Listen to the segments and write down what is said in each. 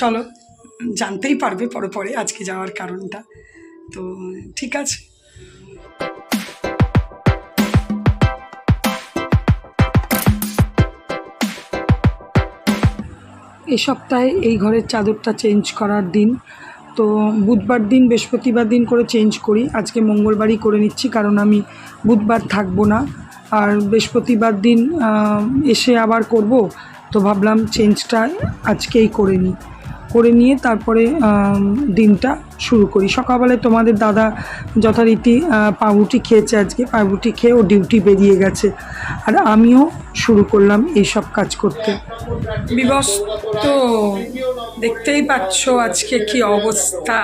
চলো, জানতেই পারবে পরে পরে আজকে যাওয়ার কারণটা। তো ঠিক আছে। এই সপ্তাহে এই ঘরের চাদরটা চেঞ্জ করার দিন। তো বুধবার দিন, বৃহস্পতিবার দিন করে চেঞ্জ করি। আজকে মঙ্গলবারই করে নিচ্ছি কারণ আমি বুধবার থাকব না। আর বৃহস্পতিবার দিন এসে আবার করব, তো ভাবলাম চেঞ্জটা আজকেই করে নিই। করে নিয়ে তারপরে দিনটা শুরু করি। সকালবেলায় তোমাদের দাদা যথারীতি পাউরুটি খেয়েছে আজকে। পাউরুটি খেয়ে ও ডিউটি বেরিয়ে গেছে। আর আমিও শুরু করলাম এইসব কাজ করতে। বিবস তো দেখতেই পাচ্ছ আজকে কি অবস্থা।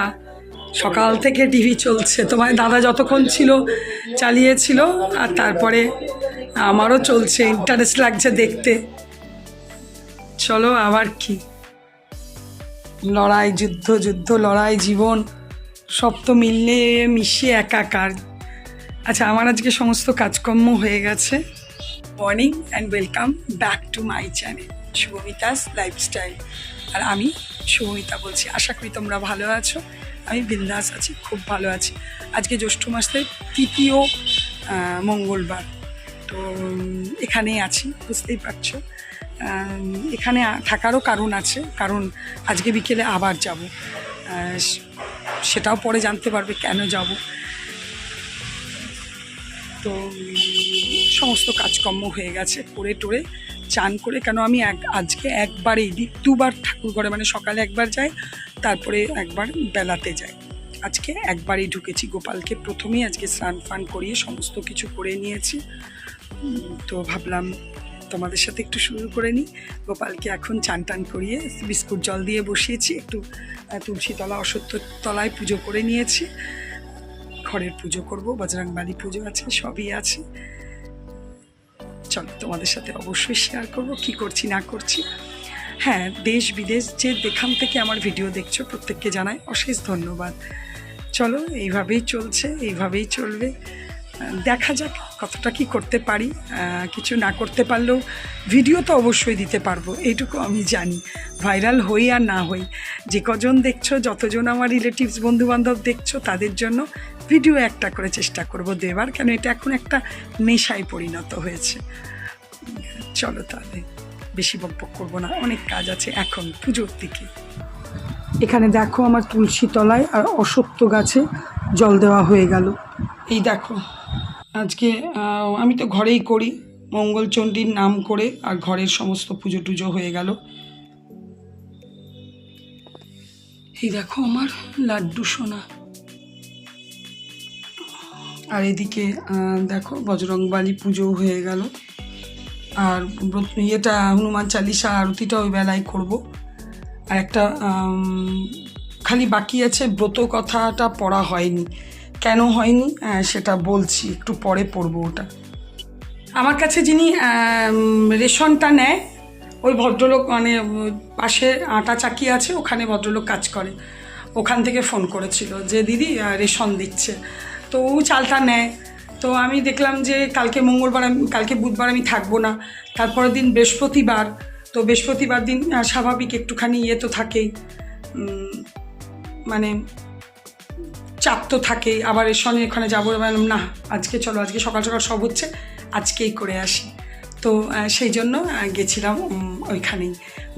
সকাল থেকে টিভি চলছে। তোমার দাদা যতক্ষণ ছিল, চালিয়েছিল, আর তারপরে আমারও চলছে। ইন্টারেস্ট লাগছে দেখতে। চলো আবার কি। লড়াই, যুদ্ধ যুদ্ধ, লড়াই, জীবন, সব তো মিললে মিশিয়ে একাকার। আচ্ছা আমার আজকে সমস্ত কাজকর্ম হয়ে গেছে। Morning and welcome back to my channel Shubhamita's lifestyle আর আমি শুভমিতা বলছি। আশা করি তোমরা ভালো আছো। আমি বিন্দাস আছি, খুব ভালো আছি। আজকে জ্যৈষ্ঠ মাসের তৃতীয় মঙ্গলবার। তো এখানেই আছি, বুঝতেই পারছ। এখানে থাকারও কারণ আছে। কারণ আজকে বিকেলে আবার যাব। সেটাও পরে জানতে পারবে কেন যাব। তো, সমস্ত কাজকর্ম হয়ে গেছে। করে টোরে চান করে, কেন আমি এক, আজকে একবারেই দুবার ঠাকুর ঘরে মানে সকালে একবার যাই, তারপরে একবার বেলাতে যাই। আজকে একবারই ঢুকেছি গোপালকে। প্রথমেই আজকে স্নান ফান করিয়ে সমস্ত কিছু করে নিয়েছি। তো ভাবলাম তোমাদের সাথে একটু শুরু করে নিই। গোপালকে এখন চান টান করিয়ে বিস্কুট জল দিয়ে বসিয়েছি, একটু তুলসীতলা অসত্য তলায় পুজো করে নিয়েছি। ঘরের পুজো করব বজরংবালি পুজো আছে, সবই আছে। চলো, তোমাদের সাথে অবশ্যই শেয়ার করব, কি করছি, না করছি। হ্যাঁ দেশ বিদেশ যে যেখান থেকে আমার ভিডিও দেখছ, প্রত্যেককে জানাই অশেষ ধন্যবাদ। চলো, এইভাবেই চলছে, এইভাবেই চলবে। দেখা যাক কতটা কি করতে পারি কিছু না করতে পারলেও ভিডিও তো অবশ্যই দিতে পারব, এইটুকু আমি জানি। ভাইরাল হই আর না হই, যে কজন দেখছ, যতজন আমার রিলেটিভস বন্ধুবান্ধব দেখছ, তাদের জন্য ভিডিও একটা করে চেষ্টা করব দেবার কেন এটা এখন একটা নেশায় পরিণত হয়েছে। চলো তাহলে, বেশি বকবক করব না, অনেক কাজ আছে এখন, পুজোর দিকে। এখানে দেখো আমার তুলসী তলায় আর অসত্য গাছে জল দেওয়া হয়ে গেল। এই দেখো আজকে আমি তো ঘরেই করি। মঙ্গলচণ্ডীর নাম করে আর ঘরের সমস্ত পুজো টুজো হয়ে গেল। এই দেখো আমার লাড্ডু সোনা। আর এদিকে দেখো বজরংবালি পুজো হয়ে গেল। আর ইয়েটা হনুমান চালিসা আরতিটা ওই বেলায় করব। আর একটা খালি বাকি আছে ব্রত কথাটা পড়া হয়নি। কেন হয়নি? সেটা বলছি, একটু পরে পড়ব ওটা। আমার কাছে যিনি রেশনটা নেয়, ওই ভদ্রলোক মানে পাশে আটা চাকি আছে, ওখানে ভদ্রলোক কাজ করে। ওখান থেকে ফোন করেছিল যে, দিদি রেশন দিচ্ছে। তো ও চালটা নেয়। তো আমি দেখলাম যে, কালকে মঙ্গলবার আমি, কালকে বুধবার আমি থাকব না। তারপরের দিন বৃহস্পতিবার। তো বৃহস্পতিবার দিন স্বাভাবিক একটুখানি ইয়ে তো থাকেই। মানে চাপ তো থাকেই। আবার এর সঙ্গে এখানে যাব, বললাম, না, আজকে চলো, আজকে সকাল সকাল সব হচ্ছে, আজকেই করে আসি। তো সেই জন্য গেছিলাম ওইখানেই।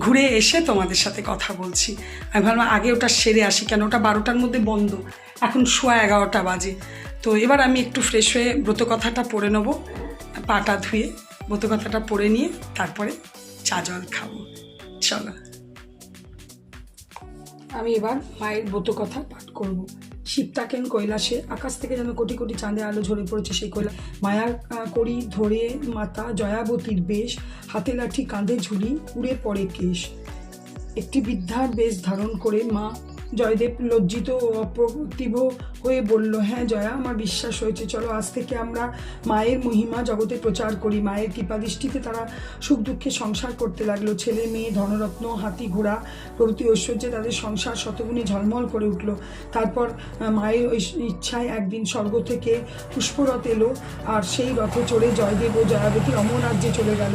ঘুরে এসে তোমাদের সাথে কথা বলছি। আমি ভাবলাম, আগে ওটা সেরে আসি, কেন? ওটা বারোটার মধ্যে বন্ধ। এখন শোয়া এগারোটা বাজে। তো, এবার আমি একটু ফ্রেশ হয়ে ব্রত কথাটা পড়ে নেব, পাটা ধুয়ে, ব্রত কথাটা পড়ে নিয়ে তারপরে চা জল খাব। চলো আমি এবার মায়ের ব্রত কথা পাঠ করব। শিব থাকেন কৈলাসে? আকাশ থেকে যেন কোটি কোটি চাঁদে আলো ঝরে পড়েছে সেই কৈলা মায়া করি ধরে মাতা জয়াবতীর বেশ, হাতে লাঠি কাঁধে ঝুলি উড়ে পড়ে কেশ। একটি বৃদ্ধার বেশ ধারণ করে মা জয়দেব লজ্জিত ও অপ্রতিভ হয়ে বলল হ্যাঁ জয়া, আমার বিশ্বাস হয়েছে। চলো, আজ থেকে আমরা মায়ের মহিমা জগতে প্রচার করি। মায়ের কৃপাদৃষ্টিতে তারা সুখ দুঃখে সংসার করতে লাগল। ছেলে, মেয়ে, ধনরত্ন, হাতি, ঘোড়া, প্রভৃতি ঐশ্বর্যে তাদের সংসার শতগুণে ঝলমল করে উঠল। তারপর মায়ের ইচ্ছায় একদিন স্বর্গ থেকে পুষ্পরথ এলো আর সেই রথে চড়ে জয়দেব ও জয়াবতী অমর রাজ্যে চলে গেল।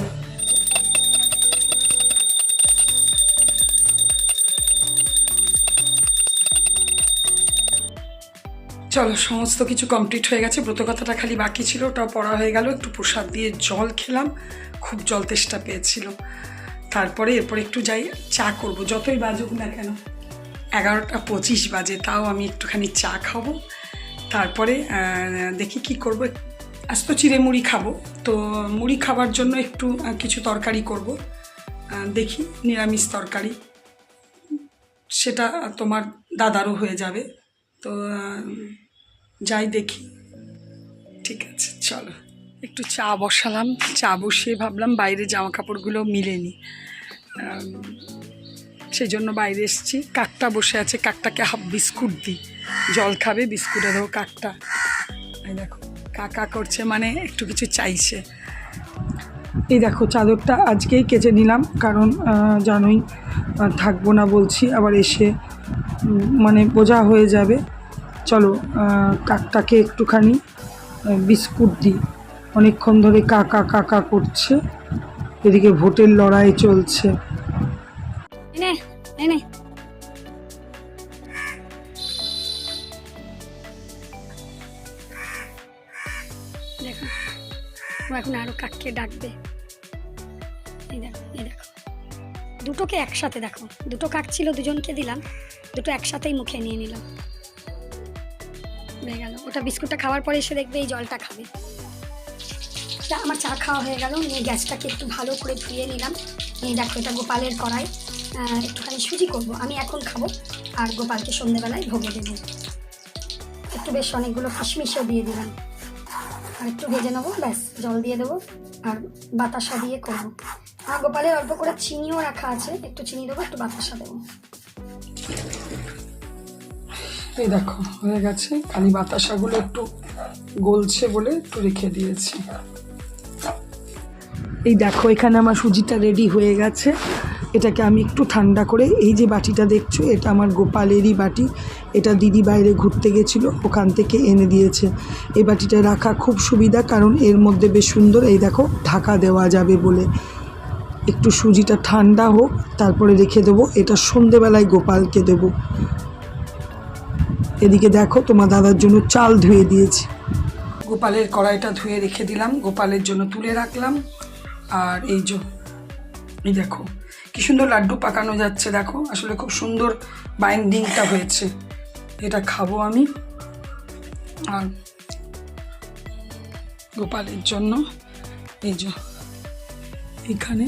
চলো, সমস্ত কিছু কমপ্লিট হয়ে গেছে। ব্রত কথাটা খালি বাকি ছিল, ওটাও পড়া হয়ে গেল। একটু প্রসাদ দিয়ে জল খেলাম। খুব জল তেষ্টা পেয়েছিল। তারপরে এরপর একটু যাই, চা করব। যতই বাজুক না কেন, এগারোটা পঁচিশ বাজে, তাও আমি একটুখানি চা খাব। তারপরে দেখি কি করব। আজ তো চিড়ে মুড়ি খাব। তো মুড়ি খাবার জন্য একটু কিছু তরকারি করব। দেখি, নিরামিষ তরকারি। সেটা তোমার দাদারও হয়ে যাবে। তো যাই দেখি। ঠিক আছে, চলো। একটু চা বসালাম। চা বসিয়ে ভাবলাম বাইরে জামা কাপড়গুলো মিলেনি সেই জন্য বাইরে এসেছি। কাকটা বসে আছে। কাকটাকে হাফ বিস্কুট দিই। জল খাবে, বিস্কুটে দেবো কাকটা। এই দেখো, কাকা করছে মানে একটু কিছু চাইছে। এই দেখো, চাদরটা আজকেই কেচে নিলাম। কারণ জানোই থাকব না বলছি। আবার এসে মানে বোঝা হয়ে যাবে। চলো কাকটাকে একটুখানি বিস্কুট দিই। অনেকক্ষণ ধরে কাকা কাকা করছে। এদিকে ভোটের লড়াই চলছে। এখন আরও কাককে ডাকবে। এই দুটোকে একসাথে দেখো। দুটো কাক ছিল, দুজনকে দিলাম। দুটো একসাথেই মুখে নিয়ে নিলাম। হয়ে গেল। ওটা বিস্কুটটা খাওয়ার পরে এসে দেখবে এই জলটা খাবে। আমার চা খাওয়া হয়ে গেল। নিয়ে গ্যাসটাকে একটু ভালো করে ধুয়ে নিলাম। নিয়ে দেখো, এটা গোপালের কড়াই। একটুখানি সুজি করব। আমি এখন খাব। আর গোপালকে সন্ধেবেলায় ভোগে দেবো। একটু বেশ অনেকগুলো কিশমিশও দিয়ে দিলাম। আর একটু ভেজে নেব। ব্যাস, জল দিয়ে দেবো। আর বাতাসা দিয়ে করব। আর গোপালের অল্প করে চিনিও রাখা আছে। একটু চিনি দেবো, একটু বাতাসা দেবো। এই দেখো, হয়ে গেছে। খালি বাতাসাগুলো একটু গলছে বলে একটু রেখে দিয়েছি। এই দেখো, এখানে আমার সুজিটা রেডি হয়ে গেছে। এটাকে আমি একটু ঠান্ডা করে, এই যে বাটিটা দেখছ, এটা আমার গোপালেরই বাটি। এটা দিদি বাইরে ঘুরতে গেছিল, ওখান থেকে এনে দিয়েছে। এই বাটিটা রাখা খুব সুবিধা, কারণ এর মধ্যে বেশ সুন্দর, এই দেখো, ঢাকা দেওয়া যাবে বলে। একটু সুজিটা ঠান্ডা হোক, তারপরে রেখে দেবো। এটা সন্ধেবেলায় গোপালকে দেবো। এদিকে দেখো, তোমার দাদার জন্য চাল ধুয়ে দিয়েছি। গোপালের কড়াইটা ধুয়ে রেখে দিলাম, গোপালের জন্য তুলে রাখলাম। আর এই যে, এই দেখো, কি সুন্দর লাড্ডু পাকানো যাচ্ছে, দেখো। আসলে খুব সুন্দর বাইন্ডিংটা হয়েছে। এটা খাব আমি। আর গোপালের জন্য, এই যে, এখানে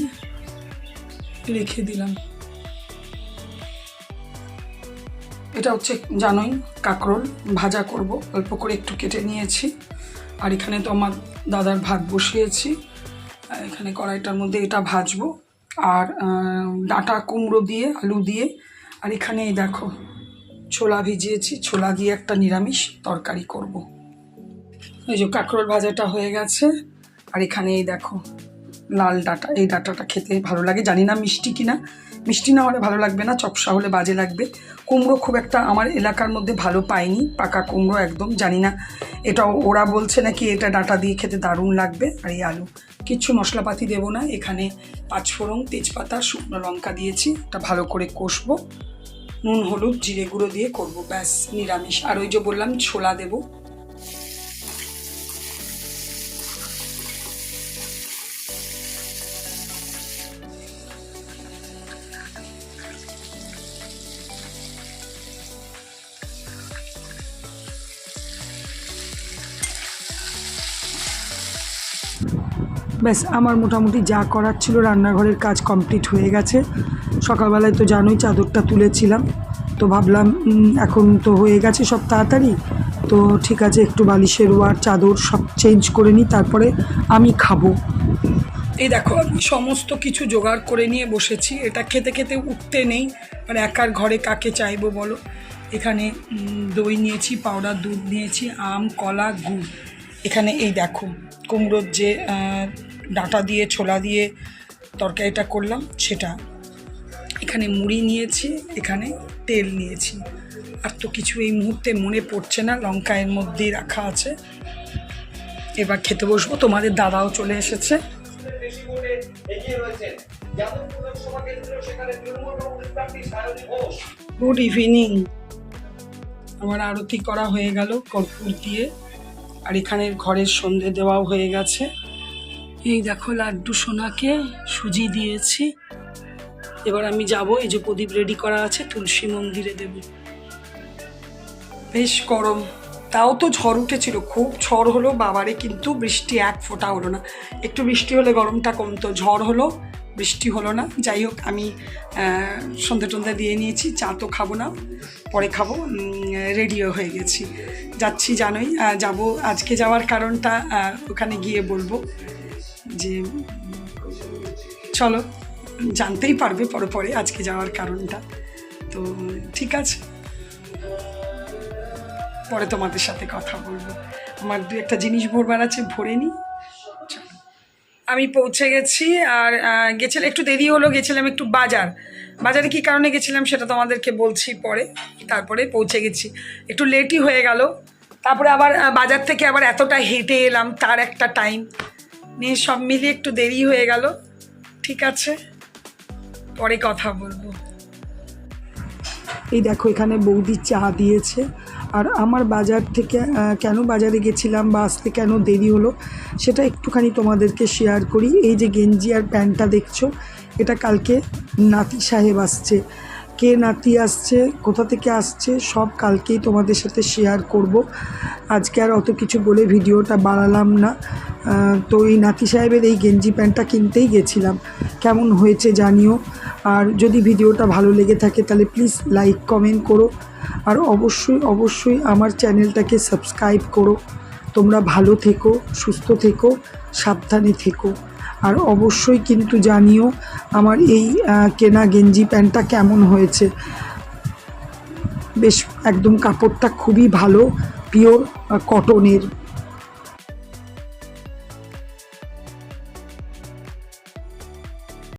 রেখে দিলাম। এটা হচ্ছে জানোই, কাঁকরোল ভাজা করব। অল্প করে একটু কেটে নিয়েছি। আর এখানে তো আমার দাদার ভাত বসিয়েছি। এখানে কড়াইটার মধ্যে এটা ভাজবো। আর ডাঁটা কুমড়ো দিয়ে, আলু দিয়ে। আর এখানে এই দেখো, ছোলা ভিজিয়েছি। ছোলা দিয়ে একটা নিরামিষ তরকারি করব। এই যে কাঁকরোল ভাজাটা হয়ে গেছে। আর এখানে এই দেখো লাল ডাটা, এই ডাটাটা খেতে ভালো লাগে। জানি না মিষ্টি কিনা। মিষ্টি না হলে ভালো লাগবে না, চপসা হলে বাজে লাগবে। কুমড়ো খুব একটা আমার এলাকার মধ্যে ভালো পাইনি, পাকা কুমড়ো একদম, জানি না। এটা ওরা বলছে নাকি এটা ডাটা দিয়ে খেতে দারুণ লাগবে। আর এই আলু কিচ্ছু মশলাপাতি দেবো না। এখানে পাঁচফোড়ন তেজপাতা, শুকনো লঙ্কা দিয়েছি। এটা ভালো করে কষবো। নুন, হলুদ, জিরে গুঁড়ো দিয়ে করব, ব্যাস, নিরামিষ। আর ওই যে বললাম, ছোলা দেবো। ব্যাস, আমার মোটামুটি যা করার ছিল রান্নাঘরের কাজ কমপ্লিট হয়ে গেছে। সকালবেলায় তো জানোই চাদরটা তুলেছিলাম। তো ভাবলাম এখন তো হয়ে গেছে সব তাড়াতাড়ি। তো ঠিক আছে, একটু বালিশের ওয়ার, চাদর সব চেঞ্জ করে নিই, তারপরে আমি খাব। এই দেখো, আমি সমস্ত কিছু জোগাড় করে নিয়ে বসেছি। এটা খেতে খেতে উঠতে নেই আর একার ঘরে কাকে চাইব বলো? এখানে দই নিয়েছি পাউডার দুধ নিয়েছি, আম, কলা, গুড়। এখানে এই দেখো, কুমড়োর যে ডাঁটা দিয়ে, ছোলা দিয়ে তরকারিটা করলাম, সেটা। এখানে মুড়ি নিয়েছি, এখানে তেল নিয়েছি। আর তো কিছু এই মুহূর্তে মনে পড়ছে না, লঙ্কা এর মধ্যেই রাখা আছে। এবার খেতে বসবো, তোমাদের দাদাও চলে এসেছে। গুড ইভিনিং আমার আরতি করা হয়ে গেল, কর্পূর দিয়ে। আর এখানে ঘরের সন্ধে দেওয়াও হয়ে গেছে। এই দেখো লাড্ডু সোনাকে সুজি দিয়েছি। এবার আমি যাব, এই যে প্রদীপ রেডি করা আছে, তুলসী মন্দিরে দেব। বেশ গরম। তাও তো ঝড় উঠেছিল, খুব ঝড় হলো, বাবারে কিন্তু বৃষ্টি এক ফোঁটা হলো না। একটু বৃষ্টি হলে গরমটা কমতো, ঝড় হলো, বৃষ্টি হলো না। যাই হোক, আমি সন্ধে টন্ধে দিয়ে নিয়েছি, চা তো খাব না, পরে খাব রেডিও হয়ে গেছি। যাচ্ছি জানোই যাব, আজকে যাওয়ার কারণটা ওখানে গিয়ে বলব। যে চলো, জানতেই পারবে পরে পরে আজকে যাওয়ার কারণটা। তো ঠিক আছে। পরে তোমাদের সাথে কথা বলব। আমার দু একটা জিনিস ভরবার আছে, ভরে নিই আমি পৌঁছে গেছি আর গেছিলাম, একটু দেরি হলো, গেছিলাম একটু বাজার। বাজারে কী কারণে গেছিলাম সেটা তোমাদেরকে বলছি পরে। তারপরে পৌঁছে গেছি। একটু লেটই হয়ে গেল। তারপরে আবার বাজার থেকে আবার এতটা হেঁটে এলাম, তার একটা টাইম নিয়ে সব মিলিয়ে একটু দেরি হয়ে গেল। ঠিক আছে, পরে কথা বলব। এই দেখো, এখানে বৌদি চা দিয়েছে। আর আমার বাজার থেকে কেন বাজারে গেছিলাম বা আসতে কেন দেরি হলো, সেটা একটুখানি তোমাদেরকে শেয়ার করি। এই যে গেঞ্জি আর প্যান্টটা দেখছ, এটা কালকে নাতি সাহেব আসছে। কে নাতি আসছে, কোথা থেকে আসছে, সব কালকেই তোমাদের সাথে শেয়ার করব। আজকে আর অত কিছু বলে ভিডিওটা বাড়ালাম না। তো এই নাতি সাহেবের এই গেঞ্জি প্যান্টটা কিনতেই গেছিলাম। কেমন হয়েছে জানিও। আর যদি ভিডিওটা ভালো লেগে থাকে, তাহলে প্লিজ লাইক কমেন্ট করো। আর অবশ্যই অবশ্যই আমার চ্যানেলটাকে সাবস্ক্রাইব করো। তোমরা ভালো থেকো, সুস্থ থেকো, সাবধানে থেকো। আর অবশ্যই কিন্তু জানিও আমার এই কেনা গেঞ্জি প্যান্টটা কেমন হয়েছে। বেশ, একদম কাপড়টা খুবই ভালো পিওর কটনের